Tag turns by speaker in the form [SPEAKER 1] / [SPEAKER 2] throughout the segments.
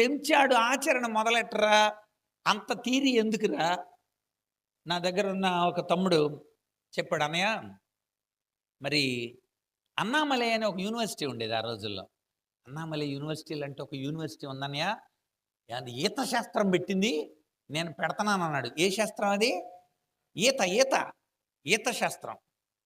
[SPEAKER 1] చెంచాడు ఆచరణ మొదలెట్టరా? అంత తీరి ఎందుకురా? నా దగ్గర ఉన్న ఒక తమ్ముడు చెప్పాడు అన్నయ్య మరి అన్నామలై అనే ఒక యూనివర్సిటీ ఉండేది ఆ రోజుల్లో. అన్నామలై యూనివర్సిటీలు అంటే ఒక యూనివర్సిటీ ఉందన్నయ్య. అది ఈత శాస్త్రం పెట్టింది? నేను పెడతాను అన్నాడు. ఏ శాస్త్రం అది? ఈత ఈత ఈత శాస్త్రం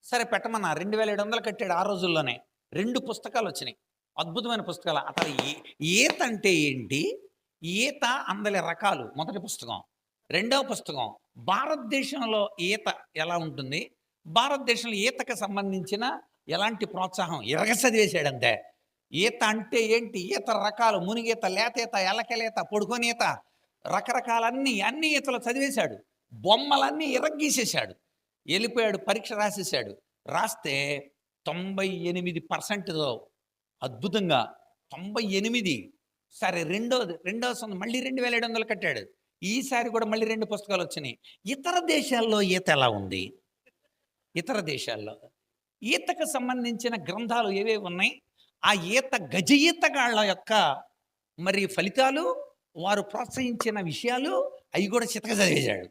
[SPEAKER 1] సరే పెట్టమన్నా. రెండు వేల ఏడు వందలు కట్టాడు ఆ రోజుల్లోనే. రెండు పుస్తకాలు వచ్చినాయి. అద్భుతమైన పుస్తకాలు. అతను ఈ- ఈత అంటే ఏంటి? ఈత అందరి రకాలు. మొదటి పుస్తకం. రెండవ పుస్తకం. భారతదేశంలో ఈత ఎలా ఉంటుంది? భారతదేశంలో ఈతకు సంబంధించిన ఎలాంటి ప్రోత్సాహం? ఇరగ చదివేశాడు అంతే ఈత అంటే ఏంటి? ఈత రకాలు. మునిగీత లేతేత ఎలకలేత పొడుకొని రకరకాలన్నీ అన్ని ఈతలు చదివేశాడు. బొమ్మలన్నీ ఇరగ్గీసేశాడు. వెళ్ళిపోయాడు పరీక్ష రాసేసాడు రాస్తే తొంభై ఎనిమిది పర్సెంట్తో అద్భుతంగా తొంభై ఎనిమిది. సరే రెండోది రెండో సంవత్సరం మళ్ళీ రెండు వేల ఏడు వందలు కట్టాడు. ఈసారి కూడా మళ్ళీ రెండు పుస్తకాలు వచ్చినాయి. ఇతర దేశాల్లో ఈత ఎలా ఉంది? ఇతర దేశాల్లో. ఈతకు సంబంధించిన గ్రంథాలు ఏవేవి ఉన్నాయి? ఆ ఈత గజ ఈతగాళ్ళ యొక్క మరి ఫలితాలు వారు ప్రోత్సహించిన విషయాలు అవి కూడా చితక చదివేశాడు.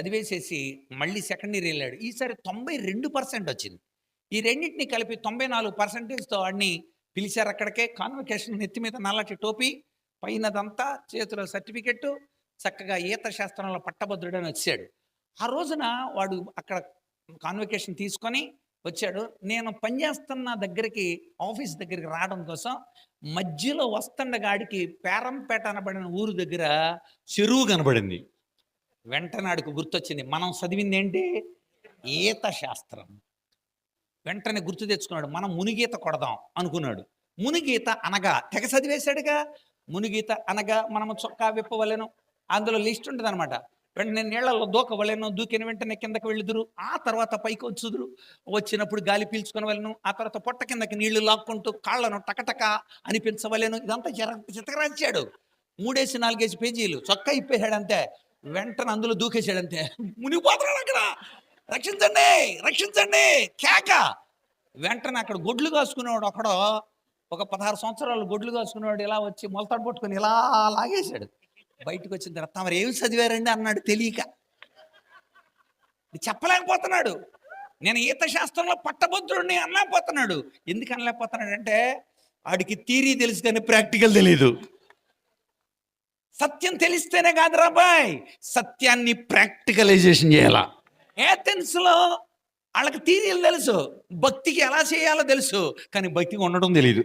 [SPEAKER 1] చదివేసేసి మళ్ళీ సెకండ్ ఇయర్ వెళ్ళాడు. ఈసారి తొంభై రెండు పర్సెంట్ వచ్చింది. ఈ రెండింటిని కలిపి తొంభై నాలుగు పర్సెంటేజ్తో వాడిని పిలిచారు అక్కడికే. కాన్వకేషన్ నెత్తి మీద నల్లటి టోపీ పైనదంతా చేతిలో సర్టిఫికెట్ చక్కగా ఈత శాస్త్రంలో పట్టభద్రుడని వచ్చాడు. ఆ రోజున వాడు అక్కడ కాన్వకేషన్ తీసుకొని వచ్చాడు. నేను పనిచేస్తున్న దగ్గరికి ఆఫీస్ దగ్గరికి రావడం కోసం మధ్యలో వస్తుండగాడికి పేరంపేట అనబడిన ఊరు దగ్గర చెరువు కనబడింది. వెంటనాడికి గుర్తొచ్చింది. మనం చదివింది ఏంటి ఈత శాస్త్రం. వెంటనే గుర్తు తెచ్చుకున్నాడు మనం మునిగీత కొడదాం అనుకున్నాడు. మునిగీత అనగా తెగ చదివేశాడుగా? మునిగీత అనగా మనము చొక్కా విప్పవలెను అందులో లిస్ట్ ఉంటుంది అనమాట వెంటనే నీళ్ళలో దూకవలేను దూకిన వెంటనే కిందకి వెళ్ళుదురు ఆ తర్వాత పైకి వచ్చుదురు వచ్చినప్పుడు గాలి పీల్చుకొని వెళ్ళను ఆ తర్వాత పొట్ట కిందకి నీళ్ళు లాక్కుంటూ కాళ్ళను టకటక అనిపించవలేను ఇదంతా జర చితకరాచాడు. మూడేసి నాలుగేసి పేజీలు చొక్కా ఇప్పేశాడంతే వెంటనే అందులో దూకేశాడంతే. మునిగిపోతున్నాడు అక్కడ. రక్షించండి రక్షించండి. కేక. వెంటనే అక్కడ గొడ్లు కాసుకునేవాడు ఒకడో ఒక పదహారు సంవత్సరాలు గొడ్లు కాసుకునేవాడు ఇలా వచ్చి మొలతాడు పట్టుకొని ఇలా లాగేశాడు. బయటకు వచ్చిన తర్వాత తమరు ఏమి చదివారండి అన్నాడు తెలియక. చెప్పలేకపోతున్నాడు. నేను ఈత శాస్త్రంలో పట్టభద్రుడిని అనలేకపోతున్నాడు. ఎందుకు అనలేకపోతున్నాడు అంటే ఆడికి థీరీ తెలుసు కానీ ప్రాక్టికల్ తెలియదు సత్యం తెలిస్తేనే కాదు రాబాయ్ సత్యాన్ని ప్రాక్టికలైజేషన్ చేయాలా? ఏథెన్స్లో వాళ్ళకి థీరీలు తెలుసు. భక్తికి ఎలా చేయాలో తెలుసు. కానీ భక్తికి ఉండడం తెలియదు